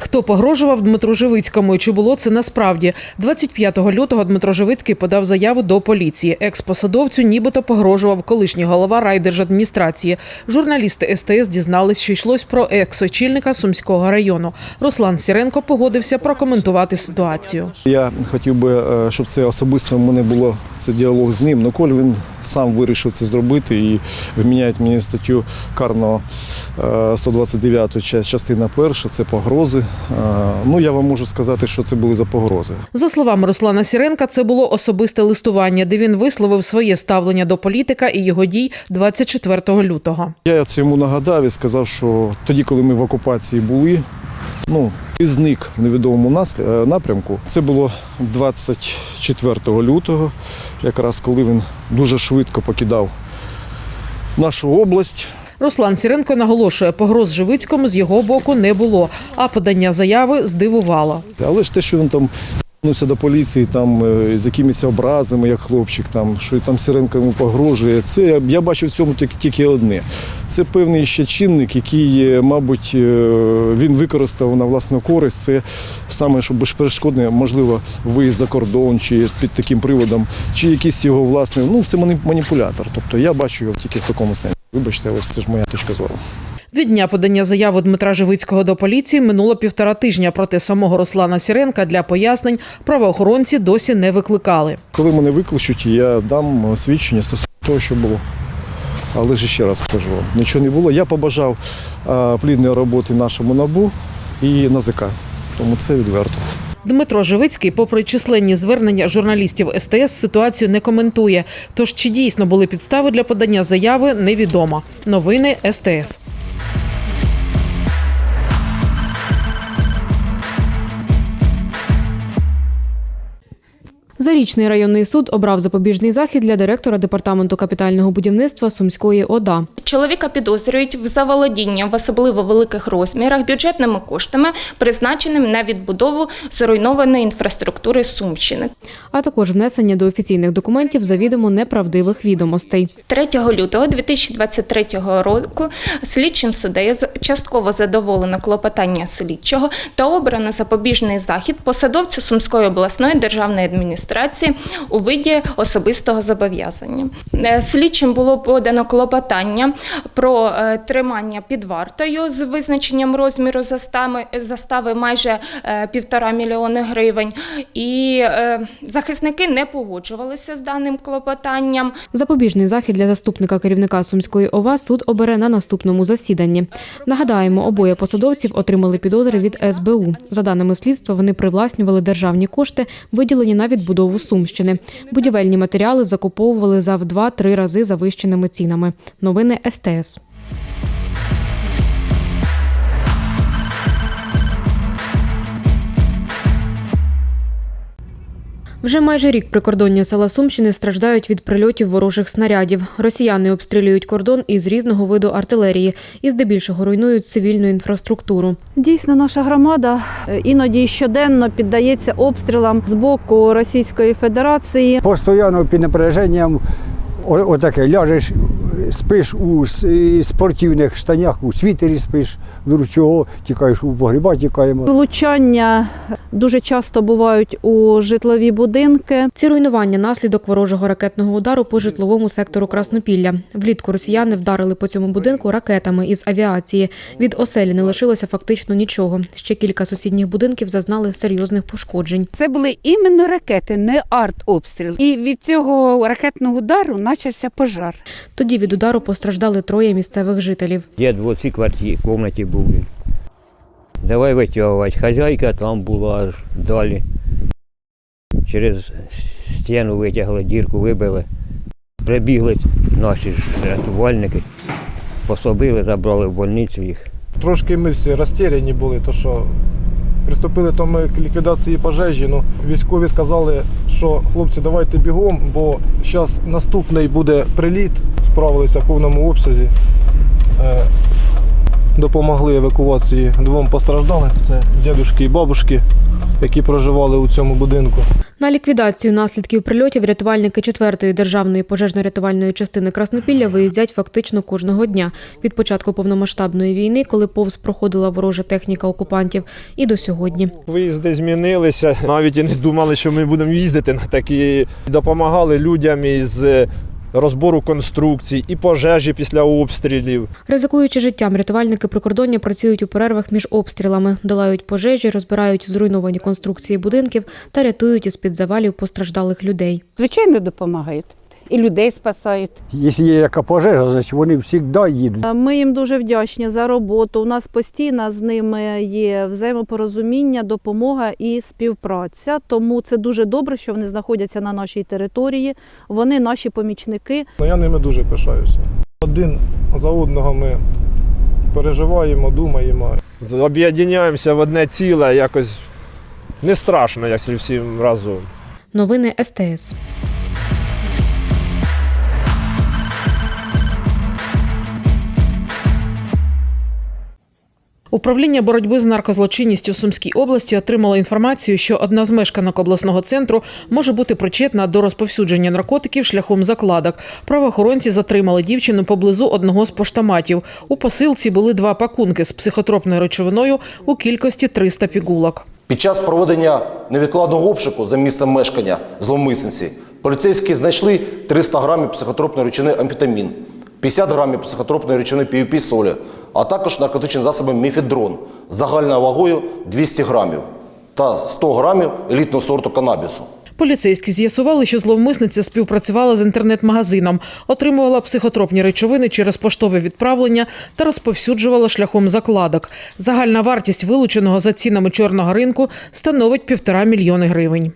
Хто погрожував Дмитру Живицькому і чи було це насправді? 25 лютого Дмитро Живицький подав заяву до поліції. Екс-посадовцю нібито погрожував колишній голова райдержадміністрації. Журналісти СТС дізнались, що йшлось про екс-очільника Сумського району. Руслан Сіренко погодився прокоментувати ситуацію. Я хотів би, е, щоб це особисто в мене було це діалог з ним. Ну, коли він сам вирішив це зробити і вміняють мені статтю карного е, 129 ча- частина перша, це погрози. Е, Ну, я вам можу сказати, що це були за погрози. За словами Руслана Сіренка, це було особисте листування, де він висловив своє ставлення до політика і його дій 24 лютого. Я це йому нагадав і сказав, що тоді, коли ми в окупації були, ну, і зник в невідомому е, напрямку. Це було 24 лютого, якраз коли він дуже швидко покидав нашу область. Руслан Сіренко наголошує, погроз Живицькому з його боку не було, а подання заяви здивувало. Але ж те, що він там вернувся до поліції там е, з якимись образами, як хлопчик, там що там Сиренко йому погрожує. Це я, бачу в цьому тільки, тільки одне. Це певний ще чинник, який, е, мабуть, е, він використав на власну користь. Це саме, що безперешкодне, можливо, виїзд за кордон, чи під таким приводом, чи якийсь його власний. Ну, це мані- маніпулятор. Тобто я бачу його тільки в такому сенсі. Вибачте, але це ж моя точка зору. Від дня подання заяви Дмитра Живицького до поліції минуло півтора тижня. Проти самого Руслана Сіренка для пояснень правоохоронці досі не викликали. Коли мене викличуть, я дам свідчення стосовно того, що було. Але ж ще раз кажу, нічого не було. Я побажав плідної роботи нашому набу і НАЗК. Тому це відверто. Дмитро Живицький, попри численні звернення журналістів СТС, ситуацію не коментує. Тож чи дійсно були підстави для подання заяви, невідомо. Новини СТС. Зарічний районний суд обрав запобіжний захід для директора департаменту капітального будівництва Сумської ОДА. Чоловіка підозрюють в заволодінні в особливо великих розмірах бюджетними коштами, призначеними на відбудову зруйнованої інфраструктури Сумщини. а також внесення до офіційних документів завідомо неправдивих відомостей. 3 лютого 2023 року слідчим суддею частково задоволено клопотання слідчого та обрано запобіжний захід посадовцю Сумської обласної державної адміністрації у виді особистого зобов'язання. Е, Слідчим було подано клопотання про е, тримання під вартою з визначенням розміру застави, майже е, півтора мільйони гривень. І захисники не погоджувалися з даним клопотанням. Запобіжний захід для заступника керівника Сумської ОВА суд обере на наступному засіданні. Нагадаємо, обоє посадовців отримали підозри від СБУ. За даними слідства, вони привласнювали державні кошти, виділені на відбудову Сумщини. Будівельні матеріали закуповували за в 2-3 рази завищеними цінами. Новини СТС. Вже майже рік прикордонні села Сумщини страждають від прильотів ворожих снарядів. Росіяни обстрілюють кордон із різного виду артилерії і здебільшого руйнують цивільну інфраструктуру. Дійсно, наша громада е, іноді щоденно піддається обстрілам з боку Російської Федерації. Постоянно під напряженням отаке ляжеш, спиш у спортивних штанях, у світері спиш, вдруг чого тікаєш у погріба, тікаємо. Влучання дуже часто бувають у житлові будинки. Ці руйнування наслідок ворожого ракетного удару по житловому сектору Краснопілля. Влітку росіяни вдарили по цьому будинку ракетами із авіації. Від оселі не лишилося фактично нічого. Ще кілька сусідніх будинків зазнали серйозних пошкоджень. Це були іменно ракети, не артобстріл. І від цього ракетного удару почався пожар. Тоді від удару постраждали троє місцевих жителів. Дід в цій квартирі, кімнаті був він. Давай витягувати. Хазяйка там була аж далі. Через стіну витягли, дірку вибили. Прибігли наші рятувальники, пособили, забрали в больницю їх. Трошки ми всі розтеряні були, то що Приступили то ми к ліквідації пожежі. Ну, військові сказали, що хлопці, давайте бігом, бо зараз наступний буде приліт. Справилися в повному обсязі. Допомогли евакуації двом постраждалим. Це дядюшки і бабушки, які проживали у цьому будинку. На ліквідацію наслідків прильотів рятувальники 4-ї державної пожежно-рятувальної частини Краснопілля виїздять фактично кожного дня від початку повномасштабної війни, коли повз проходила ворожа техніка окупантів, і до сьогодні. Виїзди змінилися. Навіть і не думали, що ми будемо їздити на такі. Допомагали людям із розбору конструкцій і пожежі після обстрілів. Ризикуючи життям, рятувальники прикордоння працюють у перервах між обстрілами, долають пожежі, розбирають зруйновані конструкції будинків та рятують із під завалів постраждалих людей. Звичайно, допомагають. І людей спасають. Якщо є яка пожежа, значить вони завжди їдуть. Ми їм дуже вдячні за роботу. У нас постійно з ними є взаємопорозуміння, допомога і співпраця. Тому це дуже добре, що вони знаходяться на нашій території. Вони наші помічники. Ну, я ними дуже пишаюся. Один за одного ми переживаємо, думаємо. Об'єднаємося в одне ціле, якось не страшно, якщо всім разом. Новини СТС. Управління боротьби з наркозлочинністю в Сумській області отримало інформацію, що одна з мешканок обласного центру може бути причетна до розповсюдження наркотиків шляхом закладок. Правоохоронці затримали дівчину поблизу одного з поштаматів. У посилці були два пакунки з психотропною речовиною у кількості 300 пігулок. Під час проведення невідкладного обшуку за місцем мешкання зловмисниці поліцейські знайшли 300 грамів психотропної речовини амфетамін, 50 грамів психотропної речовини PVP солі, а також наркотичні засоби мефедрон з загальною вагою 200 грамів та 100 грамів елітного сорту канабісу. Поліцейські з'ясували, що зловмисниця співпрацювала з інтернет-магазином, отримувала психотропні речовини через поштове відправлення та розповсюджувала шляхом закладок. Загальна вартість вилученого за цінами чорного ринку становить півтора мільйони гривень.